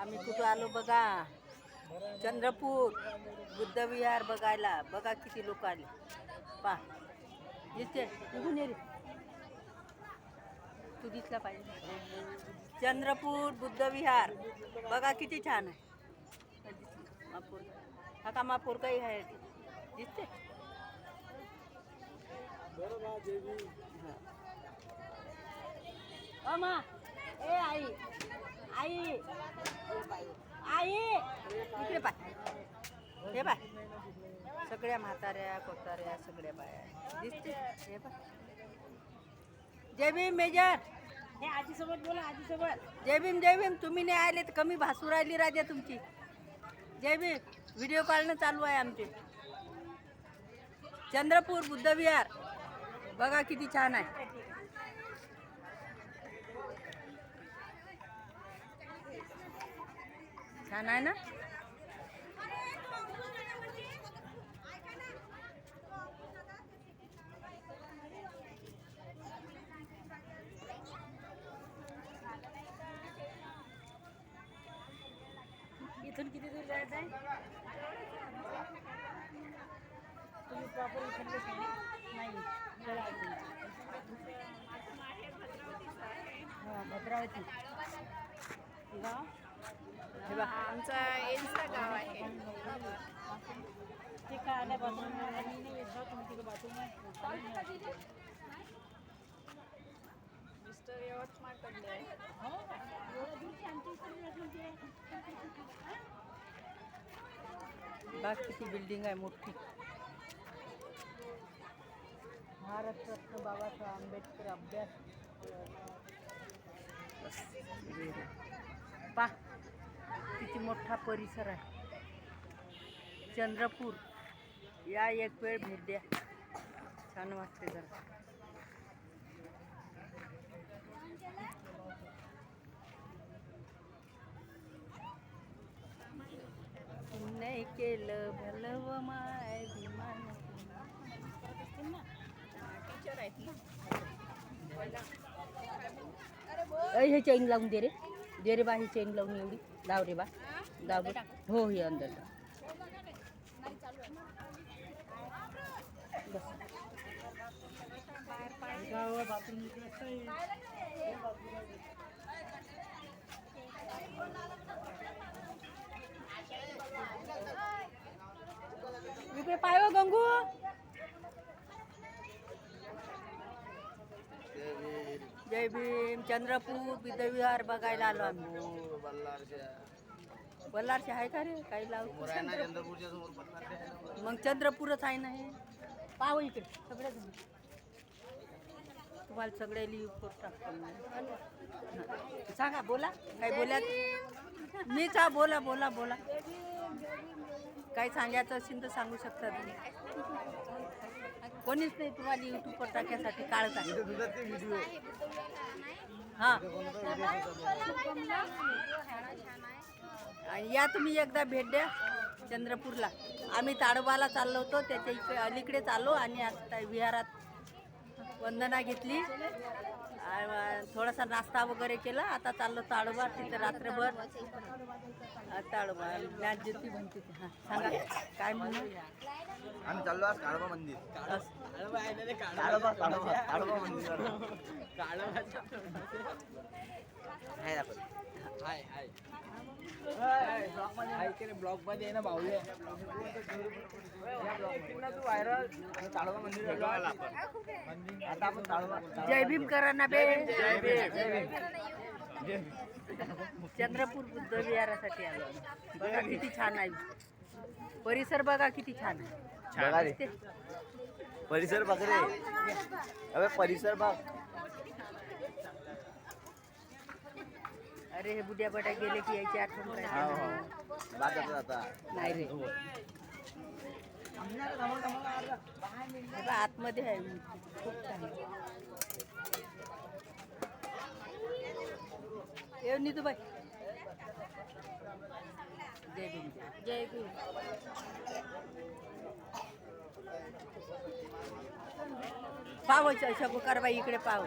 आम्ही कुठं आलो बघा. चंद्रपूर, बुद्धविहार बघायला. बघा किती लोक आले. पा दिसते निघून ये तू दिसला पाहिजे. चंद्रपूर, बुद्धविहार. बघा किती छान आहे. मापूर. हा का मापूर काही आहे? दिसते? हा. ए, आई. आई. आई. इकडे पाय. हे पाय. सगळ्या म्हाताऱ्या कोताऱ्या सगळ्या बाया. दिसते? हे पाय. जय भीम मेजर. हे आजीसोबत बोला आजीसोबत. जय भीम जय भीम तुम्ही नाही आले तर कमी भासू राहिली राजा तुमची. जय भीम व्हिडिओ काढणं चालू आहे आमचे. चंद्रपूर बुद्धविहार. बघा किती छान आहे. छान आहे ना? इथून किती दूर जायचं आहे? तुम्ही प्रॉपर इकडलेच नाही. हा भद्रावती. गाव? आमचं एन्सचा गाव आहे. ते काय नाही बाथरूम मिस्टर यवतमाळकडले आहे. हो? किती बिल्डिंग आहे मोठी. भारतरत्न बाबासाहेब आंबेडकर अभ्यास. पा. किती मोठा परिसर आहे. चंद्रपूर. या एक वेळ भेट द्या. छान वाटते जरा. नाही केलं भलव माय विमान टीचर आहेत ना अय हे चैन लावून दे रे. दे रे बा हो, ही चेन लावून एवढी. लाव रे बा. लाव बे. हो हे अंदर इकडे पाय हो गंगू. जय भीम चंद्रपूर विद्याविहार बघायला आलो आम्ही. बल्लारचे आहे का रे? काही लाव मग चंद्रपूरच आहे ना हे? पाव इकडे सगळे जण. तुम्हाला सगळे लिहू टाकतो मी. सांगा बोला. काय बोलत मीच हा बोला बोला बोला. काही सांगायचं असेल तर सांगू शकता तुम्ही. कोणीच नाही तुम्हाला युट्यूबवर टाकण्यासाठी काढत आहे हां. आणि या तुम्ही एकदा भेट द्या चंद्रपूरला. आम्ही ताडोबाला चाललो होतो त्याच्या इकडे अलीकडे चाललो आणि आता विहारात वंदना घेतली. थोडासा नाश्ता वगैरे केला. आता चाललो ताडोबा तिथे रात्रभर. ताडोबा ज्योती म्हणते. हां सांगा काय म्हणू? आम्ही चाललो आज काळोबा मंदिर. काळोबा काळोबा काळोबा मंदिर. आहे आपण ब्लॉगमध्ये आहे ना बाहुले व्हायरल. काळोबा मंदिर चाललो आज आपण. आता आपण काळोबा जय भीम करा ना बे. चंद्रपूर बुद्ध विहारासाठी आलो. बघा किती छान आहे. परिसर बघा किती छान आहे. परिसर बघ रे. अबे परिसर बघ. अरे हे बुड्या बड्या गेले की यायची आठवण हो हो. जाता नाही रे. हे आतमध्ये आहे. खूप छान येऊ नीतू बाई जय भीम. जय भीम. पाव शकुकार बाई इकडे पाव.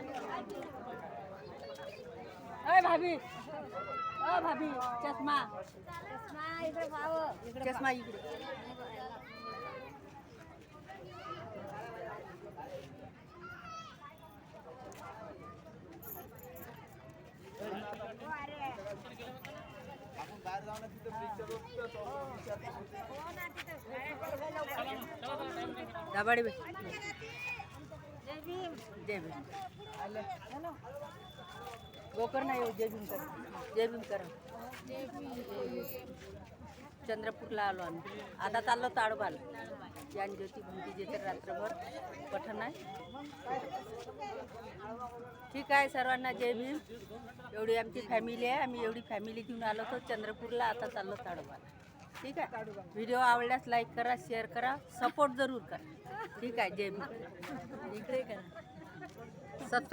अय भाभी. ओ भाभी चष्मा. इकडे पाहावं. इकडे चष्मा इकडे. आपण बाहेर जाऊ ना तिथं. ब्रिजच्या जय भीम. गोकर नाही येऊ जय भीम कर जय भीम कर चंद्रपूरला आलो आम्ही. आता चाललो ताडोबाल. ज्ञान ज्योती भूमती तर रात्रभर पठण आहे. ठीक आहे सर्वांना जय भीम. एवढी आमची फॅमिली आहे. आम्ही एवढी फॅमिली घेऊन आलो होतो चंद्रपूरला. आता चाललो ताडोबाला. ठीक आहे? व्हिडिओ आवडल्यास लाईक करा शेअर करा. सपोर्ट जरूर करा. ठीक आहे? जय भीम. इकडे करा. सबस्क्राईब